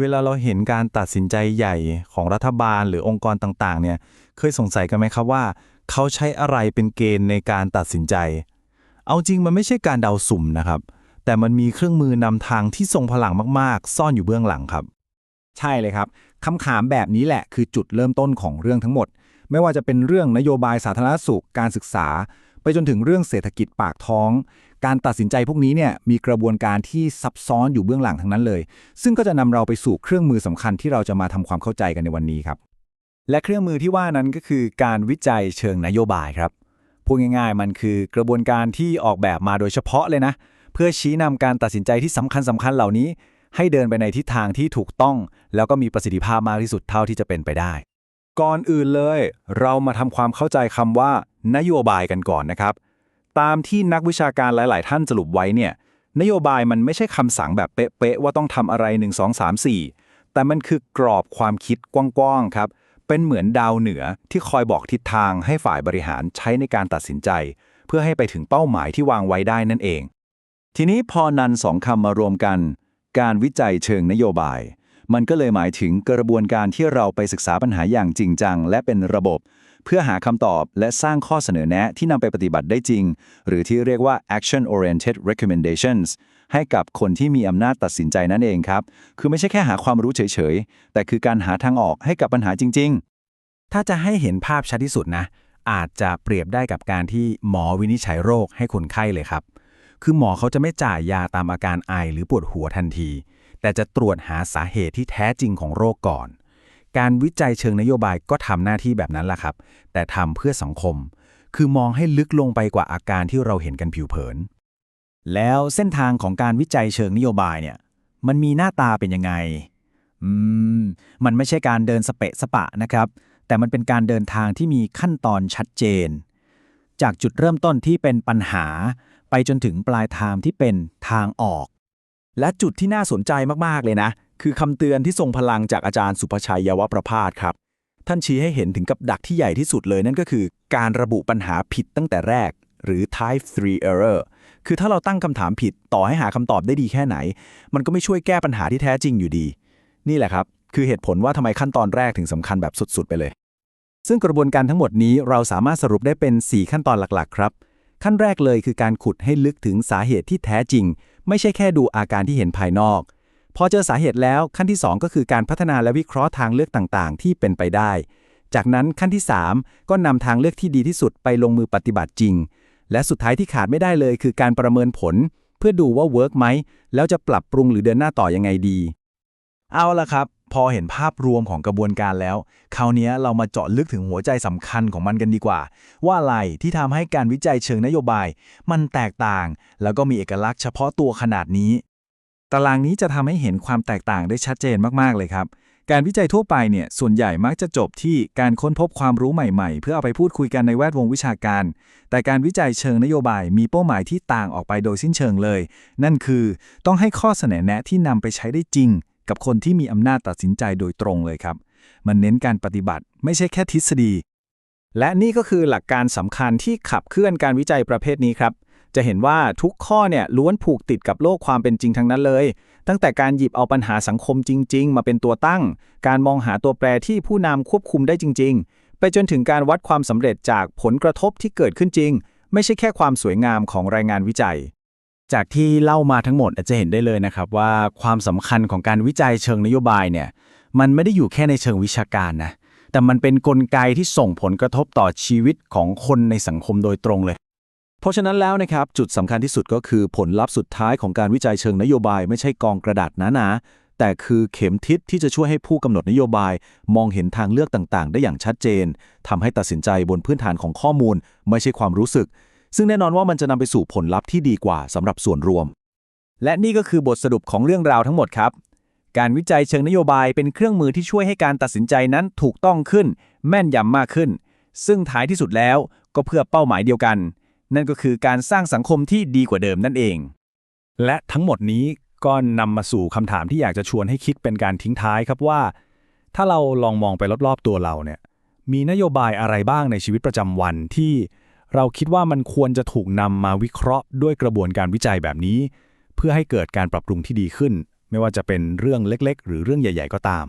เวลาเราเห็นการตัดสินใจใหญ่ของรัฐบาลหรือองค์กรต่างๆ เนี่ย เคยสงสัยกันไหมครับว่า เขาใช้อะไรเป็นเกณฑ์ในการตัดสินใจ เอาจริงมันไม่ใช่การเดาสุ่มนะครับ แต่มันมีเครื่องมือนำทางที่ทรงพลังมากๆ ซ่อนอยู่เบื้องหลังครับ ใช่เลยครับคำถามแบบนี้แหละคือจุดเริ่มต้นของเรื่องทั้งหมด ไม่ว่าจะเป็นเรื่องนโยบายสาธารณสุขการศึกษา ไปจนถึงเรื่องเศรษฐกิจปากท้อง การตัดสินใจพวกนี้เนี่ยมีกระบวนการที่ซับซ้อนอยู่เบื้องหลังทั้งนั้นเลย ซึ่งก็จะนำเราไปสู่เครื่องมือสำคัญที่เราจะมาทำความเข้าใจกันในวันนี้ครับ และเครื่องมือที่ว่านั้นก็คือการวิจัยเชิงนโยบายครับพูดง่ายๆ มันคือกระบวนการที่ออกแบบมาโดยเฉพาะเลยนะ เพื่อชี้นำการตัดสินใจที่สำคัญสำคัญเหล่านี้ ให้เดินไปในทิศทางที่ถูกต้อง แล้วก็มีประสิทธิภาพมากที่สุดเท่าที่จะเป็นไปได้ ก่อนอื่นเลย เรามาทำความเข้าใจคำว่า นโยบายกันก่อนนะครับ ตามที่นักวิชาการหลาย ๆ ท่านสรุปไว้เนี่ย นโยบายมันไม่ใช่คำสั่งแบบเป๊ะ ๆ ว่าต้องทำอะไร 1 2 3 4 แต่มันคือกรอบความคิดกว้าง ๆ ครับ เป็นเหมือนดาวเหนือที่คอยบอกทิศทางให้ฝ่ายบริหารใช้ในการตัดสินใจ เพื่อให้ไปถึงเป้าหมายที่วางไว้ได้นั่นเอง ทีนี้พอนันสองคำมารวมกัน การวิจัยเชิงนโยบาย มันก็เลยหมายถึงกระบวนการที่เราไปศึกษาปัญหาอย่างจริงจัง และเป็นระบบ เพื่อหาคำตอบและสร้างข้อเสนอแนะที่นำไปปฏิบัติได้จริง หรือที่เรียกว่า action oriented recommendations ให้กับคนที่มีอำนาจตัดสินใจนั่นเองครับ คือไม่ใช่แค่หาความรู้เฉยๆ แต่คือการหาทางออกให้กับปัญหาจริง ๆ ถ้าจะให้เห็นภาพชัดที่สุดนะ อาจจะเปรียบได้กับการที่หมอวินิจฉัยโรคให้คนไข้เลยครับ คือหมอเขาจะไม่จ่ายยาตามอาการไอหรือปวดหัวทันที แต่จะตรวจหาสาเหตุที่แท้จริงของโรคก่อน การวิจัยเชิงนโยบายก็ทำหน้าที่แบบนั้นแหละครับ แต่ทำเพื่อสังคม คือมองให้ลึกลงไปกว่าอาการที่เราเห็นกันผิวเผิน แล้วเส้นทางของการวิจัยเชิงนโยบายเนี่ย มันมีหน้าตาเป็นยังไง อืม มันไม่ใช่การเดินสเปะสปะนะครับ แต่มันเป็นการเดินทางที่มีขั้นตอนชัดเจน จากจุดเริ่มต้นที่เป็นปัญหา ไปจนถึงปลายทางที่เป็นทางออก และจุดที่น่าสนใจมากๆเลยนะ คือคำเตือนที่ทรงพลังจากอาจารย์สุภชัยยวประพาสครับ ท่านชี้ให้เห็นถึงกับดักที่ใหญ่ที่สุดเลยนั่นก็คือ การระบุปัญหาผิดตั้งแต่แรก หรือ type 3 error คือถ้าเราตั้งคำถามผิดต่อให้หาคำตอบได้ดีแค่ไหน มันก็ไม่ช่วยแก้ปัญหาที่แท้จริงอยู่ดี นี่แหละครับ คือเหตุผลว่าทำไมขั้นตอนแรกถึงสำคัญแบบสุด ๆ ไปเลย ซึ่งกระบวนการทั้งหมดนี้เราสามารถสรุปได้เป็น 4 ขั้นตอนหลักๆ ครับ ขั้นแรกเลยคือการขุดให้ลึกถึงสาเหตุที่แท้จริง ไม่ใช่แค่ดูอาการที่เห็นภายนอก พอเจอสาเหตุแล้วขั้นที่ 2 ก็คือการพัฒนาและวิเคราะห์ทางเลือกต่างๆ ที่เป็นไปได้ จากนั้นขั้นที่ 3 ก็นำทางเลือกที่ดีที่สุดไปลงมือปฏิบัติจริง และสุดท้ายที่ขาดไม่ได้เลย คือการประเมินผล เพื่อดูว่าเวิร์กไหมแล้วจะปรับปรุงหรือเดินหน้าต่อยังไงดี เอาละครับ พอเห็นภาพรวมของกระบวนการแล้ว คราวนี้เรามาเจาะลึกถึงหัวใจสำคัญของมันกันดีกว่า ว่าอะไรที่ทำให้การวิจัยเชิงนโยบาย มันแตกต่าง แล้วก็มีเอกลักษณ์เฉพาะตัวขนาดนี้ ตารางนี้จะทำให้เห็นความแตกต่างได้ชัดเจนมากๆเลยครับ การวิจัยทั่วไปเนี่ยส่วนใหญ่มักจะจบที่การค้นพบความรู้ใหม่ๆ เพื่อเอาไปพูดคุยกันในแวดวงวิชาการ แต่การวิจัยเชิงนโยบายมีเป้าหมายที่ต่างออกไปโดยสิ้นเชิงเลย นั่นคือต้องให้ข้อเสนอแนะที่นำไปใช้ได้จริง กับคนที่มีอำนาจตัดสินใจโดยตรงเลยครับ มันเน้นการปฏิบัติ ไม่ใช่แค่ทฤษฎี และนี่ก็คือหลักการสำคัญที่ขับเคลื่อนการวิจัยประเภทนี้ครับ จะเห็นว่าทุกข้อเนี่ยล้วนผูกติดกับโลกความเป็นจริงทั้งนั้นเลย ตั้งแต่การหยิบเอาปัญหาสังคมจริง ๆ มาเป็นตัวตั้ง การมองหาตัวแปรที่ผู้นำควบคุมได้จริง ๆ ไปจนถึงการวัดความสำเร็จจากผลกระทบที่เกิดขึ้นจริง ไม่ใช่แค่ความสวยงามของรายงานวิจัย จากที่เล่ามาทั้งหมดอาจจะเห็นได้เลยนะครับว่าความสำคัญของการวิจัยเชิงนโยบายเนี่ยมันไม่ได้อยู่แค่ในเชิงวิชาการนะแต่มันเป็นนกลไกที่ส่งผลกระทบต่อชีวิตของคนในสังคมโดยตรงเลย เพราะฉะนั้นแล้วนะครับจุดสำคัญที่สุดก็คือผลลัพธ์สุดท้ายของการวิจัยเชิงนโยบาย ไม่ใช่กองกระดาษหนาๆแต่คือเข็มทิศที่จะช่วยให้ผู้กำหนดนโยบาย มองเห็นทางเลือกต่างๆ ได้อย่างชัดเจนทำให้ตัดสินใจบนพื้นฐานของข้อมูล ไม่ใช่ความรู้สึก ซึ่งแน่นอนว่ามันจะนำไปสู่ผลลัพธ์ที่ดีกว่าสำหรับส่วนรวม และนี่ก็คือบทสรุปของเรื่องราวทั้งหมดครับการวิจัยเชิงนโยบายเป็นเครื่องมือที่ช่วยให้การตัดสินใจนั้นถูกต้องขึ้น แม่นยำมากขึ้น ซึ่งท้ายที่สุดแล้วก็เพื่อเป้าหมายเดียวกัน นั่นก็คือการสร้างสังคมที่ดีกว่าเดิมนั่นเอง และทั้งหมดนี้ก็นำมาสู่คำถามที่อยากจะชวนให้คิดเป็นการทิ้งท้ายครับว่า ถ้าเราลองมองไปรอบๆตัวเราเนี่ย มีนโยบายอะไรบ้างในชีวิตประจำวันที่เราคิดว่ามันควรจะถูกนำมาวิเคราะห์ด้วยกระบวนการวิจัยแบบนี้ เพื่อให้เกิดการปรับปรุงที่ดีขึ้น ไม่ว่าจะเป็นเรื่องเล็ก ๆ หรือเรื่องใหญ่ ๆ ก็ตาม